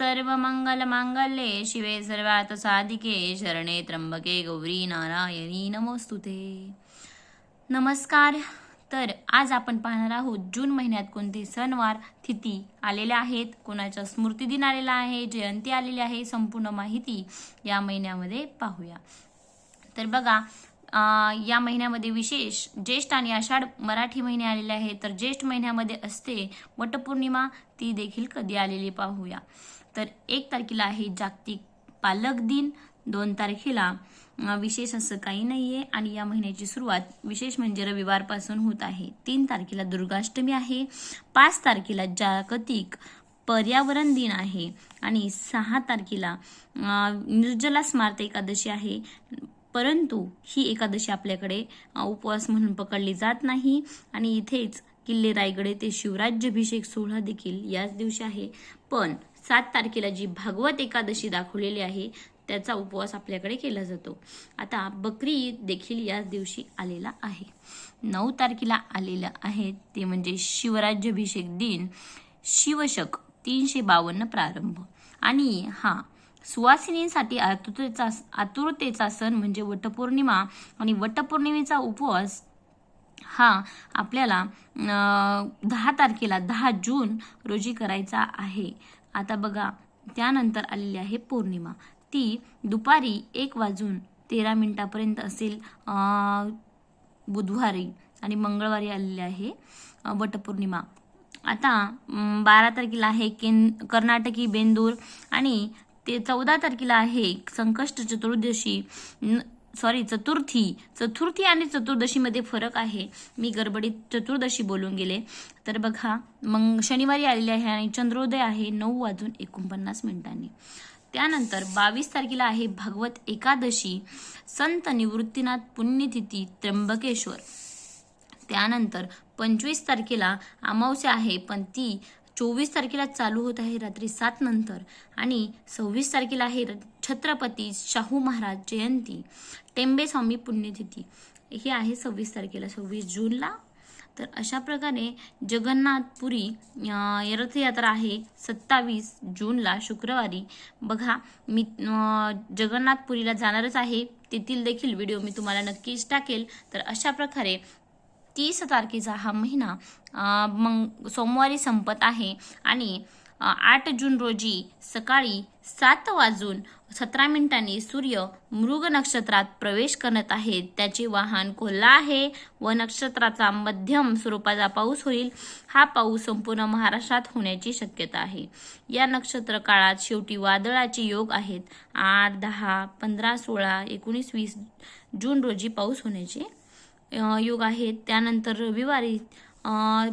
सर्व मंगल मांगल्ये शिवे सर्वात साधिके शरणे त्र्यंबके गौरी नारायणी. नमोस्तुते नमस्कार. तर आज आपण पाहणार आहोत जून महिन्यात कोणते सणवार तिथी आलेल्या आहेत कोणाचा स्मृतिदिन आलेला आहे जयंती आलेली आहे संपूर्ण माहिती या महिन्यामध्ये पाहूया. तर बघा या महिन्यामध्ये विशेष ज्येष्ठ आणि आषाढ मराठी महिने आलेले आहेत. तर ज्येष्ठ महिन्यामध्ये असते वटपौर्णिमा ती देखील कधी आलेली पाहूया. तर एक तारखेला आहे जागतिक पालक दिन. दोन तारखेला विशेष असं काही नाहीये आणि या महिन्याची सुरुवात विशेष म्हणजे रविवारपासून होत आहे. तीन तारखेला दुर्गाष्टमी आहे. पाच तारखेला जागतिक पर्यावरण दिन आहे. आणि सहा तारखेला निर्जला स्मार्त एकादशी आहे. परंतु ही एकादशी आपल्याकडे उपवास म्हणून पकडली जात नाही. आणि इथेच किल्ले रायगड येथे शिवराज्याभिषेक सोहळा देखील याच दिवशी आहे. पण सात तारखेला जी भागवत एकादशी दाखवलेली आहे त्याचा उपवास आपल्याकडे केला जातो. आता बकरी ईद देखील याच दिवशी आलेला आहे. नऊ तारखेला आलेलं आहे ते म्हणजे शिवराज्याभिषेक दिन. शिवशक तीनशे बावन्न प्रारंभ. आणि हा सुवासिनींसाठी आतुरतेचा आतुरतेचा सण म्हणजे वटपौर्णिमा आणि वटपौर्णिमेचा उपवास हा आपल्याला दहा तारखेला दहा जून रोजी करायचा आहे. आता बघा त्यानंतर आलेली आहे पौर्णिमा. ती दुपारी एक वाजून तेरा मिनिटापर्यंत असेल बुधवारी आणि मंगळवारी आलेली आहे वटपौर्णिमा. आता बारा तारखेला आहे केन कर्नाटकी बेंदूर आणि ते चौदा तारखेला आहे संकष्ट चतुर्दशी. सॉरी चतुर्थी. चतुर्थी आणि चतुर्दशीमध्ये फरक आहे. मी गडबडीत चतुर्दशी बोलून गेले. तर बघा मग शनिवारी आलेले आहे आणि चंद्रोदय आहे नऊ वाजून एकोणपन्नास मिनिटांनी. त्यानंतर बावीस तारखेला आहे भागवत एकादशी. संत निवृत्तीनाथ पुण्यतिथी त्र्यंबकेश्वर. त्यानंतर पंचवीस तारखेला अमावस्या आहे पण ती चोवीस तारखेला चालू होत आहे रात्री सात नंतर आणि सव्वीस तारखेला आहे र- छत्रपती शाहू महाराज जयंती. टेंबे स्वामी पुण्यतिथी. ही आहे सव्वीस तारखेला सव्वीस जूनला. तर अशा प्रकारे जगन्नाथपुरी रथयात्रा आहे सत्तावीस जूनला शुक्रवारी. बघा मी जगन्नाथपुरीला जाणारच आहे. तेथील देखील व्हिडिओ मी तुम्हाला नक्कीच टाकेल. तर अशा प्रकारे तीस तारखेचा हा महिना मंग मग सोमवारी संपत आहे आणि आठ जून रोजी सकाळी सात वाजून सतरा मिनिटांनी सूर्य मृग नक्षत्रात प्रवेश करत आहे. त्याचे वाहन कोल्हा आहे व नक्षत्राचा मध्यम स्वरूपाचा पाऊस होईल. हा पाऊस संपूर्ण महाराष्ट्रात होण्याची शक्यता आहे. या नक्षत्र काळात शेवटी वादळाचे योग आहेत. आठ दहा पंधरा सोळा एकोणीस वीस जून रोजी पाऊस होण्याची योग आहेत. त्यानंतर रविवारी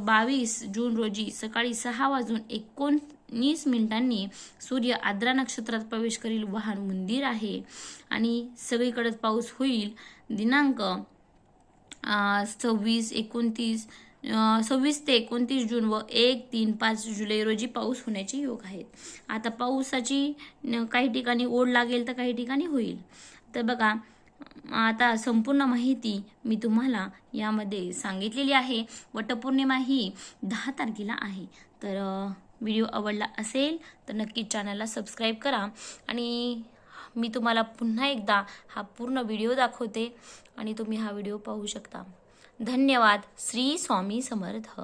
बावीस जून रोजी सकाळी सहा वाजून एकोणीस मिनिटांनी सूर्य आद्रा नक्षत्रात प्रवेश करील. वाहन मंदिर आहे आणि सगळीकडेच पाऊस होईल. दिनांक सव्वीस एकोणतीस सव्वीस ते एकोणतीस जून व एक तीन पाच जुलै रोजी पाऊस होण्याचे योग आहेत. आता पावसाची काही ठिकाणी ओढ लागेल तर काही ठिकाणी होईल. तर बघा आता संपूर्ण माहिती मी तुम्हाला यामध्ये सांगितलेली आहे. वटपौर्णिमा ही दहा तारखेला आहे. तर व्हिडिओ आवडला असेल तर नक्की चॅनलला सबस्क्राईब करा. आणि मी तुम्हाला पुन्हा एकदा हा पूर्ण व्हिडिओ दाखवते आणि तुम्ही हा व्हिडिओ पाहू शकता. धन्यवाद. श्री स्वामी समर्थ.